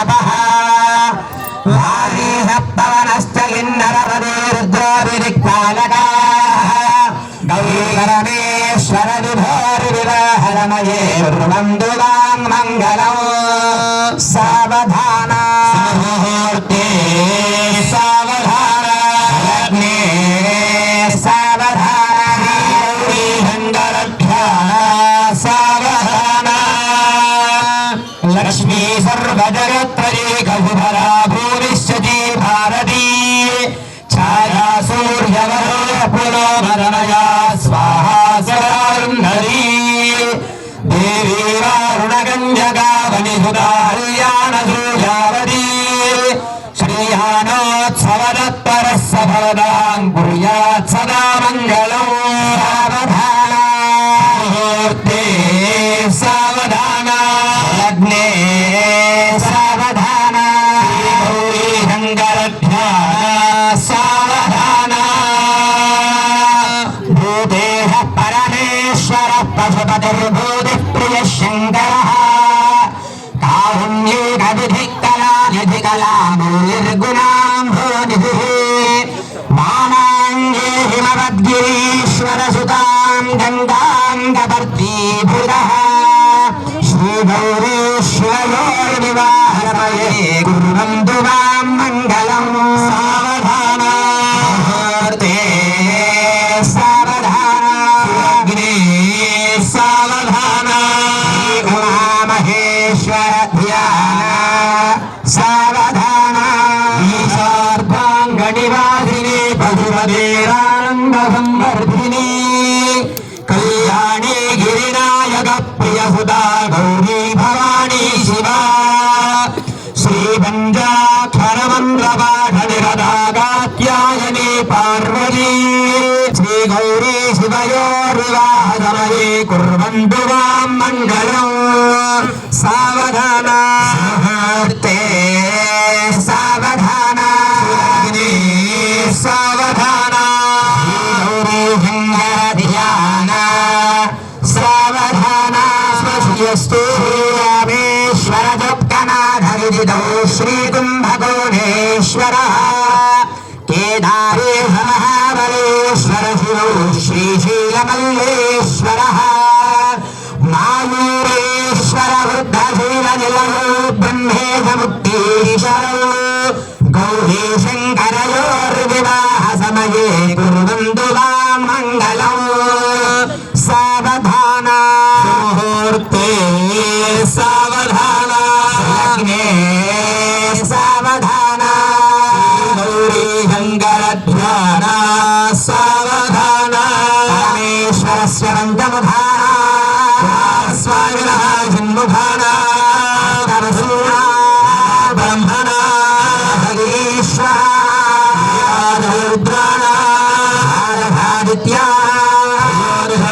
नमः वारीह पवनश्च इन्नरवने रुद्रोभिरिक्तालकाः गौरीकरमेश्वर विभोरिविवाहरमये रुवन्दुवाङ्मङ्गलौ কাকু ভাড়া ीरानन्दसंवर्धिनी कल्याणी गिरिनायकप्रियसुता गौरी भवानी शिवा श्रीपञ्जाक्षरमन्द्रपाठनिरदागात्यायने पार्वती श्रीगौरी शिवयोर्विवाहसमये कुर्वन्तु वां मङ्गलम् Sri Ramayana Sri Kumbhakoneshwara Kedari Mahabaleshwara Shri Shri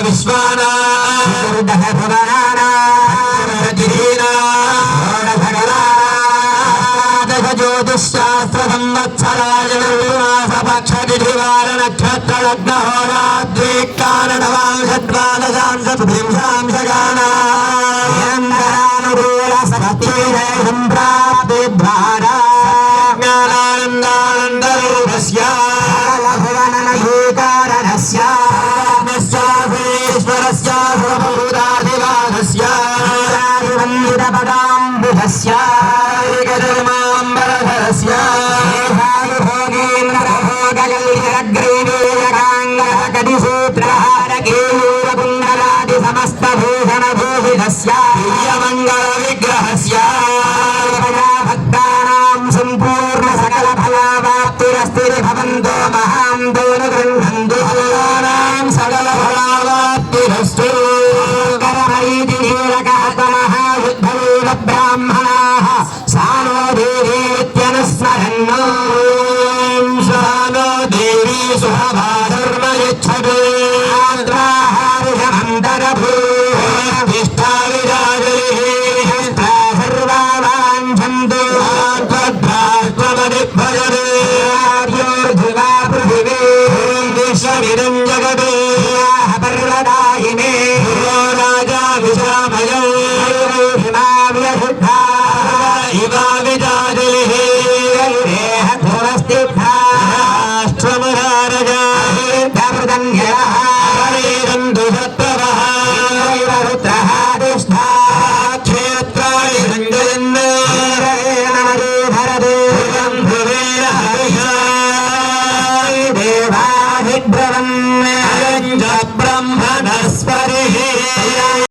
विश्वानाः पुराणाः ज्योतिश्शास्त्रसंवत्सराजगर्वमासपक्षदिधिवारनक्षत्रलग्नहोराद्वेक्कारणवांशद्वादशांशतुभिंशांशगानानुरूलसभक्तिरयसम्प्राप्तिभार யோகங்கள் இருக்கிறது सुखभाधर्म यच्छतु నమదే భరదే